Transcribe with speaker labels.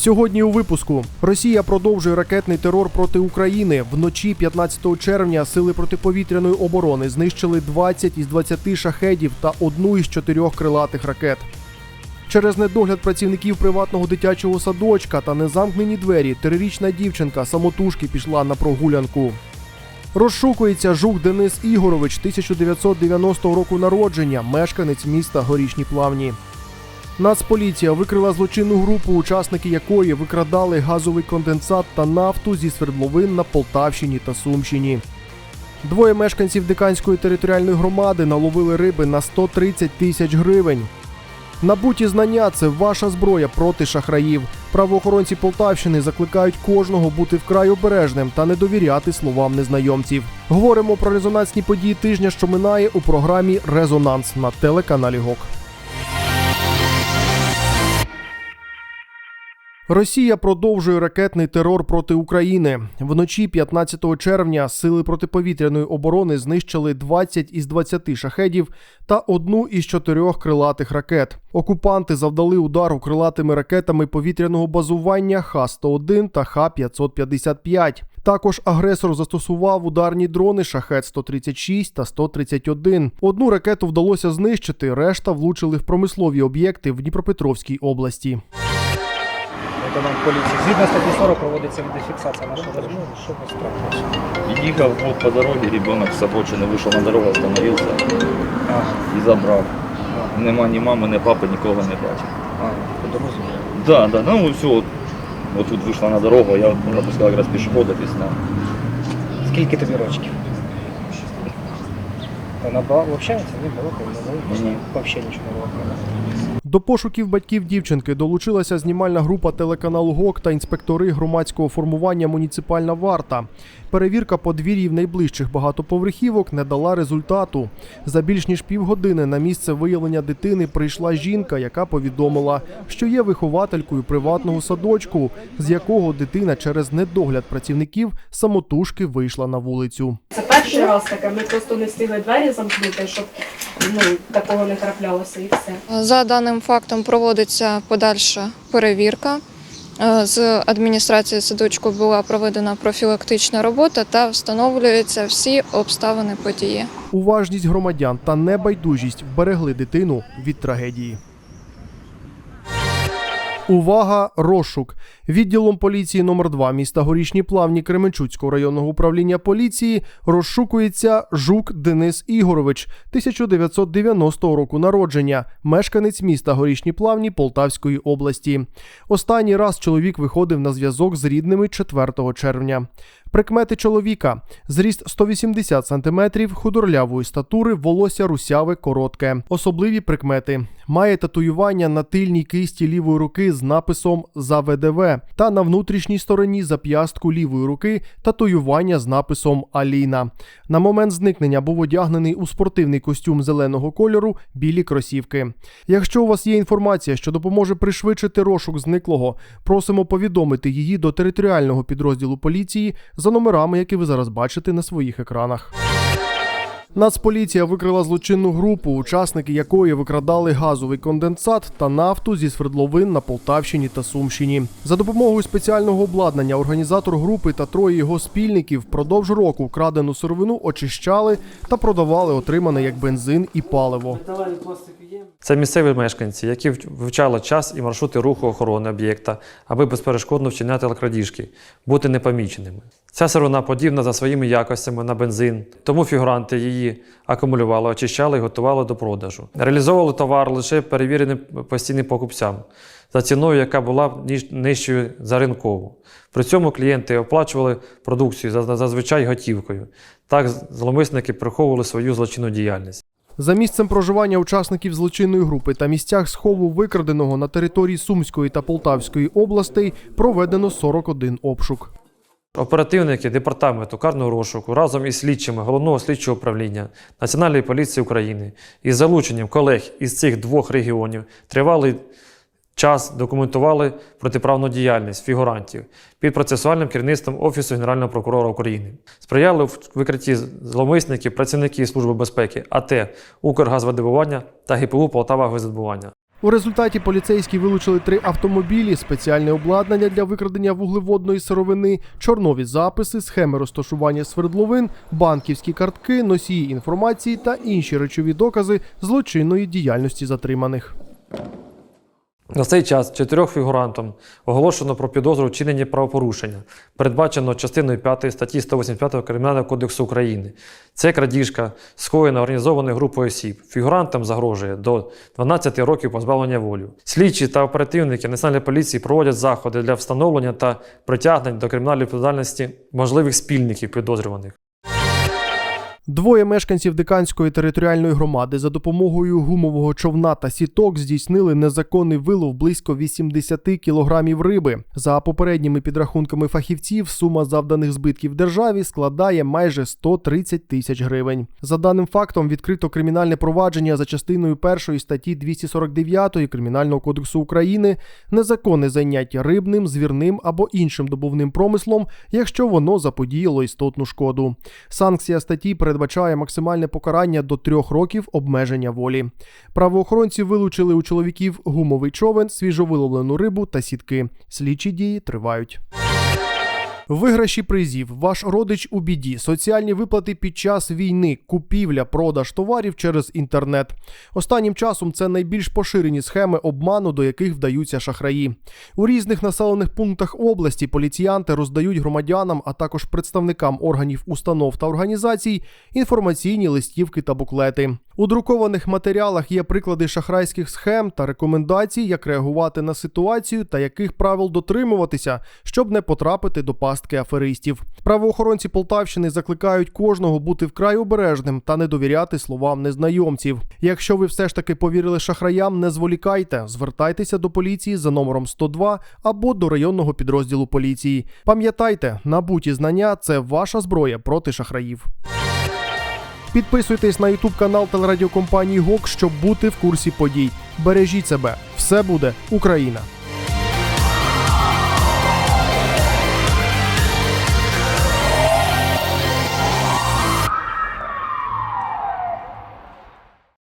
Speaker 1: Сьогодні у випуску Росія продовжує ракетний терор проти України. Вночі 15 червня сили протиповітряної оборони знищили 20 із 20 шахедів та одну із чотирьох крилатих ракет. Через недогляд працівників приватного дитячого садочка та незамкнені двері трирічна дівчинка самотужки пішла на прогулянку. Розшукується жук Денис Ігорович 1990 року народження, мешканець міста Горішні Плавні. Нацполіція викрила злочинну групу, учасники якої викрадали газовий конденсат та нафту зі свердловин на Полтавщині та Сумщині. Двоє мешканців Диканської територіальної громади наловили риби на 130 тисяч гривень. Набуті знання це ваша зброя проти шахраїв. Правоохоронці Полтавщини закликають кожного бути вкрай обережним та не довіряти словам незнайомців. Говоримо про резонансні події тижня, що минає у програмі Резонанс на телеканалі ГОК. Росія продовжує ракетний терор проти України. Вночі 15 червня сили протиповітряної оборони знищили 20 із 20 шахедів та одну із чотирьох крилатих ракет. Окупанти завдали удару крилатими ракетами повітряного базування Х-101 та Х-555. Також агресор застосував ударні дрони Шахет 136 та 131. Одну ракету вдалося знищити, решта влучили в промислові об'єкти в Дніпропетровській області
Speaker 2: лейтенант поліції. Згідно статті 40 проводиться відеофіксація нашої розмови. Що вас трапилося?
Speaker 3: Ехал вот по дороге, ребенок с обочины вышел на дорогу, остановился
Speaker 2: А,
Speaker 3: и забрал. Нема ні мами, ні папи, нікого не бачив.
Speaker 2: а, по дорозі.
Speaker 3: Да, да, ну все, вот, вот тут вышла на дорогу, я вот пропускал как раз пешеходов и снял.
Speaker 2: Скільки тобі рочків? Вона була общається? Ні, було, коли
Speaker 3: Ні.
Speaker 2: Взагалі нічого не було.
Speaker 1: До пошуків батьків дівчинки долучилася знімальна група телеканалу ГОК та інспектори громадського формування Муніципальна варта. Перевірка подвір'їв найближчих багатоповерхівок не дала результату. За більш ніж півгодини на місце виявлення дитини прийшла жінка, яка повідомила, що є вихователькою приватного садочку, з якого дитина через недогляд працівників самотужки вийшла на вулицю.
Speaker 4: Це перший раз таке. Ми просто не встигли двері замкнути, щоб ну, такого не траплялося і все.
Speaker 5: За даним фактом проводиться подальша перевірка. Е, З адміністрації садочку була проведена профілактична робота та встановлюються всі обставини події.
Speaker 1: Уважність громадян та небайдужість вберегли дитину від трагедії. Увага! Розшук. Відділом поліції номер 2 міста Горішні Плавні Кременчуцького районного управління поліції розшукується Жук Денис Ігорович, 1990 року народження, мешканець міста Горішні Плавні Полтавської області. Останній раз чоловік виходив на зв'язок з рідними 4 червня. Прикмети чоловіка: зріст 180 см, худорлявої статури, волосся русяве, коротке. Особливі прикмети: має татуювання на тильній кисті лівої руки з написом за ВДВ та на внутрішній стороні зап'ястку лівої руки татуювання з написом Аліна. На момент зникнення був одягнений у спортивний костюм зеленого кольору, білі кросівки. Якщо у вас є інформація, що допоможе пришвидшити розшук зниклого, просимо повідомити її до територіального підрозділу поліції за номерами, які ви зараз бачите на своїх екранах. Нацполіція викрила злочинну групу, учасники якої викрадали газовий конденсат та нафту зі свердловин на Полтавщині та Сумщині. За допомогою спеціального обладнання організатор групи та троє його спільників впродовж року вкрадену сировину очищали та продавали отримане як бензин і паливо.
Speaker 6: Це місцеві мешканці, які вч- вивчали час і маршрути руху охорони об'єкта, аби безперешкодно вчиняти крадіжки, бути непоміченими. Ця сировина подібна за своїми якостями на бензин, тому фігуранти її акумулювали, очищали і готували до продажу. Реалізовували товар лише перевіреним постійним покупцям за ціною, яка була нижчою за ринкову. При цьому клієнти оплачували продукцію за- зазвичай готівкою. Так зловмисники приховували свою злочинну діяльність.
Speaker 1: За місцем проживання учасників злочинної групи та місцях схову викраденого на території Сумської та Полтавської областей проведено 41 обшук.
Speaker 6: Оперативники департаменту карного розшуку разом із слідчими головного слідчого управління Національної поліції України із залученням колег із цих двох регіонів тривалий час документували протиправну діяльність фігурантів під процесуальним керівництвом Офісу Генерального прокурора України. Сприяли в викритті зловмисників працівники Служби безпеки АТ Укргазвидобування та ГПУ Полтава Газодобування.
Speaker 1: У результаті поліцейські вилучили три автомобілі, спеціальне обладнання для викрадення вуглеводної сировини, чорнові записи, схеми розташування свердловин, банківські картки, носії інформації та інші речові докази злочинної діяльності затриманих.
Speaker 6: На цей час чотирьох фігурантам оголошено про підозру в чиненні правопорушення, передбачено частиною 5 статті 185 Кримінального кодексу України. Це крадіжка, скоєна організованою групою осіб. Фігурантам загрожує до 12 років позбавлення волі. Слідчі та оперативники Національної поліції проводять заходи для встановлення та притягнення до кримінальної відповідальності можливих спільників підозрюваних.
Speaker 1: Двоє мешканців Диканської територіальної громади за допомогою гумового човна та сіток здійснили незаконний вилов близько 80 кілограмів риби. За попередніми підрахунками фахівців, сума завданих збитків державі складає майже 130 тисяч гривень. За даним фактом, відкрито кримінальне провадження за частиною першої статті 249 Кримінального кодексу України незаконне заняття рибним, звірним або іншим добувним промислом, якщо воно заподіяло істотну шкоду. Санкція статті передбачає максимальне покарання до трьох років обмеження волі. Правоохоронці вилучили у чоловіків гумовий човен, свіжовиловлену рибу та сітки. Слідчі дії тривають. Виграші призів, ваш родич у біді, соціальні виплати під час війни, купівля, продаж товарів через інтернет. Останнім часом це найбільш поширені схеми обману, до яких вдаються шахраї. У різних населених пунктах області поліціянти роздають громадянам, а також представникам органів установ та організацій інформаційні листівки та буклети. У друкованих матеріалах є приклади шахрайських схем та рекомендацій, як реагувати на ситуацію та яких правил дотримуватися, щоб не потрапити до пастки аферистів. Правоохоронці Полтавщини закликають кожного бути вкрай обережним та не довіряти словам незнайомців. Якщо ви все ж таки повірили шахраям, не зволікайте, звертайтеся до поліції за номером 102 або до районного підрозділу поліції. Пам'ятайте, набуті знання це ваша зброя проти шахраїв. Підписуйтесь на YouTube канал телерадіокомпанії ГОК, щоб бути в курсі подій. Бережіть себе, все буде Україна!